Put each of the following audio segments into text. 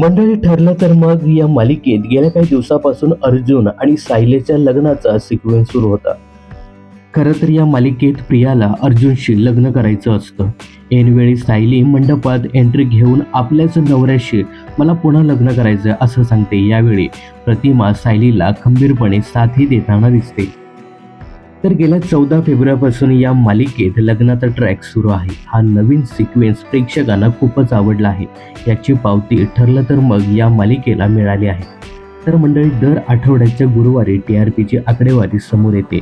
मंडळी ठरलं तर मग या मालिकेत गेल्या काही दिवसापासून अर्जुन आणि सायलेच्या लग्नाचा सिक्वेन्स सुरू होता. खरं तर या मालिकेत प्रियाला अर्जुनशी लग्न करायचं असतं. ऐनवेळी सायली मंडपात एंट्री घेऊन आपल्याच नवऱ्याशी मला पुन्हा लग्न करायचं असं सांगते. यावेळी प्रतिमा सायलीला खंबीरपणे साथी देताना दिसते. तर गेल्या चौदा फेब्रुवारीपासून या मालिकेत लग्नाचा ट्रॅक सुरू आहे. हा नवीन सिक्वेन्स प्रेक्षकांना खूपच आवडला आहे. याची पावती ठरलं तर मग या मालिकेला मिळाली आहे. तर मंडळी दर आठवड्याच्या गुरुवारी टी आर पीची आकडेवारी समोर येते.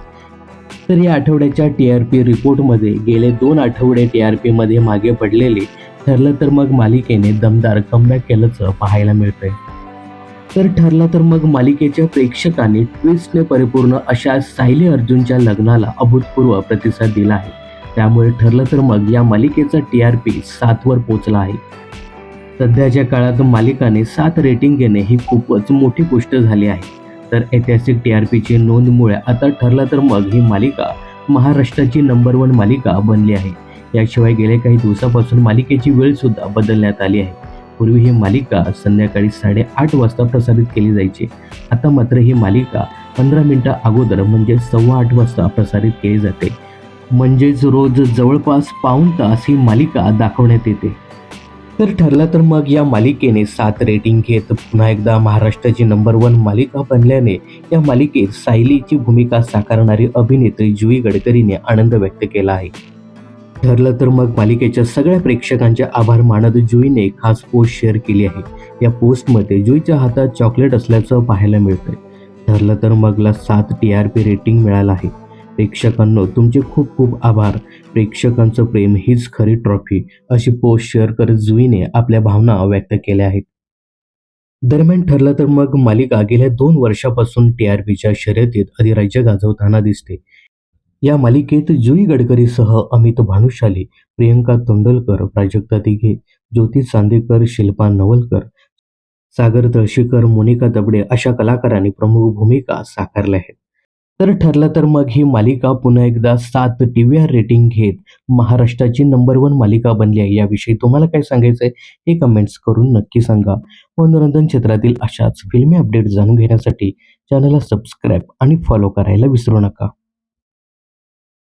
तर या आठवड्याच्या टी आर पी रिपोर्टमध्ये गेले दोन आठवडे टी आर पीमध्ये मागे पडलेले ठरलं तर मग मालिकेने दमदार कमबॅक केल्याचं पाहायला मिळतंय. तर ठरलं तर मग मालिकेच्या प्रेक्षकांनी ट्विस्टने परिपूर्ण अशा सायली अर्जुनच्या लग्नाला अभूतपूर्व प्रतिसाद दिला आहे. त्यामुळे ठरलं तर मग या मालिकेचा टी आर पी सातवर पोचला आहे. सध्याच्या काळात मालिकाने सात रेटिंग घेणे ही खूपच मोठी गोष्ट झाली आहे. तर ऐतिहासिक टी आर पीची नोंदमुळे आता ठरलं तर मग ही मालिका महाराष्ट्राची नंबर वन मालिका बनली आहे. याशिवाय गेल्या काही दिवसापासून मालिकेची वेळसुद्धा बदलण्यात आली आहे. पूर्वी ही मालिका संध्याकाळी साडेआठ वाजता प्रसारित केली जायची. आता मात्र ही मालिका पंधरा मिनटं अगोदर म्हणजे सव्वा आठ वाजता प्रसारित केली जाते. म्हणजेच रोज जवळपास पाऊण तास ही मालिका दाखवण्यात येते. तर ठरलं तर मग या मालिकेने सात रेटिंग घेत पुन्हा एकदा महाराष्ट्राची नंबर वन मालिका बनल्याने या मालिकेत सायलीची भूमिका साकारणारी अभिनेत्री जुई गडकरीने आनंद व्यक्त केला आहे. ठरलं तर मग मालिकेच्या सगळ्या प्रेक्षकांचे आभार मानत जुईने खास पोस्ट शेअर केली आहे. या पोस्टमध्ये जुईच्या हातात चॉकलेट असल्याचं पाहायला मिळतंय. ठरलं तर मगला सात टी आर पी रेटिंग मिळालं आहे. प्रेक्षकांनो तुमचे खूप खूप आभार. प्रेक्षकांचं प्रेम हीच खरी ट्रॉफी अशी पोस्ट शेअर करत जुईने आपल्या भावना व्यक्त केल्या आहेत. दरम्यान ठरलं तर मग मालिका गेल्या दोन वर्षापासून टी आर पीच्या शर्यतीत अधिराज्य गाजवताना दिसते. या मालिकेत जुई गडकरीसह अमित भानुशाली प्रियंका तोंडलकर प्राजक्ता दिघे ज्योती चांदेकर शिल्पा नवलकर सागर तळशीकर मोनिका दबडे अशा कलाकारांनी प्रमुख भूमिका साकारल्या आहेत. तर ठरलं तर मग ही मालिका पुन्हा एकदा सात टी व्ही आर रेटिंग घेत महाराष्ट्राची नंबर वन मालिका बनली आहे. याविषयी तुम्हाला काय सांगायचं आहे हे कमेंट्स करून नक्की सांगा. मनोरंजन क्षेत्रातील अशाच फिल्मी अपडेट जाणून घेण्यासाठी चॅनलला सबस्क्राईब आणि फॉलो करायला विसरू नका.